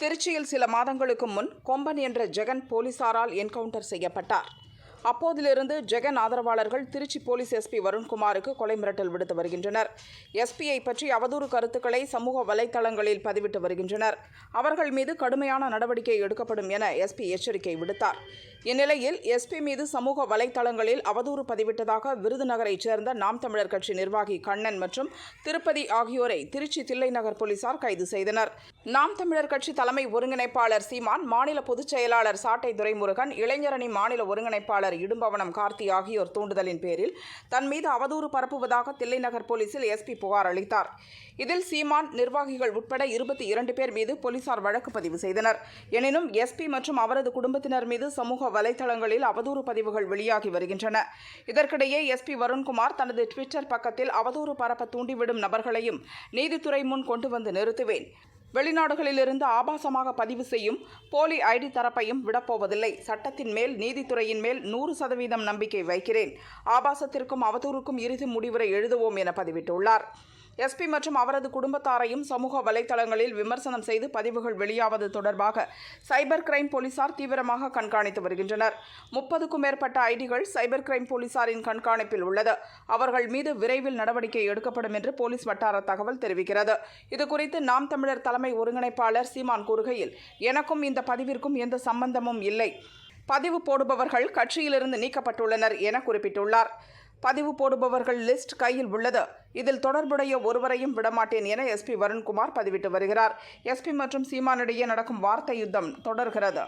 திருச்சியில் சில மாதங்களுக்கு முன் கொம்பன் என்ற ஜெகன் போலீசாரால் என்கவுண்டர் செய்யப்பட்டார். அப்போதிலிருந்து ஜெகன் ஆதரவாளர்கள் திருச்சி போலீஸ் எஸ்பி வருண்குமாருக்கு கொலை மிரட்டல் விடுத்து வருகின்றனர். எஸ்பியை பற்றி அவதூறு கருத்துக்களை சமூக வலைதளங்களில் பதிவிட்டு வருகின்றனர். அவர்கள் மீது கடுமையான நடவடிக்கை எடுக்கப்படும் என எஸ்பி எச்சரிக்கை விடுத்தார். இந்நிலையில் எஸ்பி மீது சமூக வலைதளங்களில் அவதூறு பதிவிட்டதாக விருதுநகரைச் சேர்ந்த நாம் தமிழர் கட்சி நிர்வாகி கண்ணன் மற்றும் திருப்பதி ஆகியோரை திருச்சி தில்லை நகர் போலீசார் கைது செய்தனர். நாம் தமிழர் கட்சி தலைமை ஒருங்கிணைப்பாளர் சீமான் மாநில பொதுச் செயலாளர் சாட்டை துரைமுருகன் இளைஞரணி மாநில ஒருங்கிணைப்பாளர் இடும்பவனம் கார்த்தி ஆகியோர் தூண்டுதலின் பேரில் தன் மீது அவதூறு பரப்புவதாக தில்லைநகர் போலீசில் எஸ்பி புகார் அளித்தார். இதில் சீமான் நிர்வாகிகள் உட்பட இருபத்தி இரண்டு பேர் மீது போலீசார் வழக்கு பதிவு செய்தனர். எனினும் எஸ்பி மற்றும் அவரது குடும்பத்தினர் மீது சமூக வலைதளங்களில் அவதூறு பதிவுகள் வெளியாகி வருகின்றன. இதற்கிடையே எஸ்பி வருண்குமார் தனது ட்விட்டர் பக்கத்தில் அவதூறு பரப்ப தூண்டிவிடும் நபர்களையும் நீதித்துறை முன் கொண்டு வந்து நிறுத்துவேன். வெளிநாடுகளிலிருந்து ஆபாசமாக பதிவு செய்யும் போலி ஐடி தரப்பையும் விடப்போவதில்லை. சட்டத்தின் மேல் நீதித்துறையின் மேல் நூறு சதவீதம் நம்பிக்கை வைக்கிறேன். ஆபாசத்திற்கும் அவதூறுக்கும் இறுதி முடிவுரை எழுதுவோம் என பதிவிட்டுள்ளார். எஸ்பி மற்றும் அவரது குடும்பத்தாரையும் சமூக வலைதளங்களில் விமர்சனம் செய்து பதிவுகள் வெளியாவது தொடர்பாக சைபர் கிரைம் போலீசார் தீவிரமாக கண்காணித்து வருகின்றனர். முப்பதுக்கும் மேற்பட்ட ஐடிகள் சைபர் கிரைம் போலீசாரின் கண்காணிப்பில் உள்ளது. அவர்கள் மீது விரைவில் நடவடிக்கை எடுக்கப்படும் என்று போலீஸ் வட்டார தகவல் தெரிவிக்கிறது. இதுகுறித்து நாம் தமிழர் தலைமை ஒருங்கிணைப்பாளர் சீமான் கூறுகையில் எனக்கும் இந்த பதிவிற்கும் எந்த சம்பந்தமும் இல்லை. பதிவு போடுபவர்கள் கட்சியிலிருந்து நீக்கப்பட்டுள்ளனர் என குறிப்பிட்டுள்ளார். பதிவு போடுபவர்கள் லிஸ்ட் கையில் உள்ளது. இதில் தொடர்புடைய ஒருவரையும் விடமாட்டேன் என எஸ்பி வருண்குமார் பதிவிட்டு வருகிறார். எஸ்பி மற்றும் சீமானிடையே நடக்கும் வார்த்தை யுத்தம் தொடர்கிறது.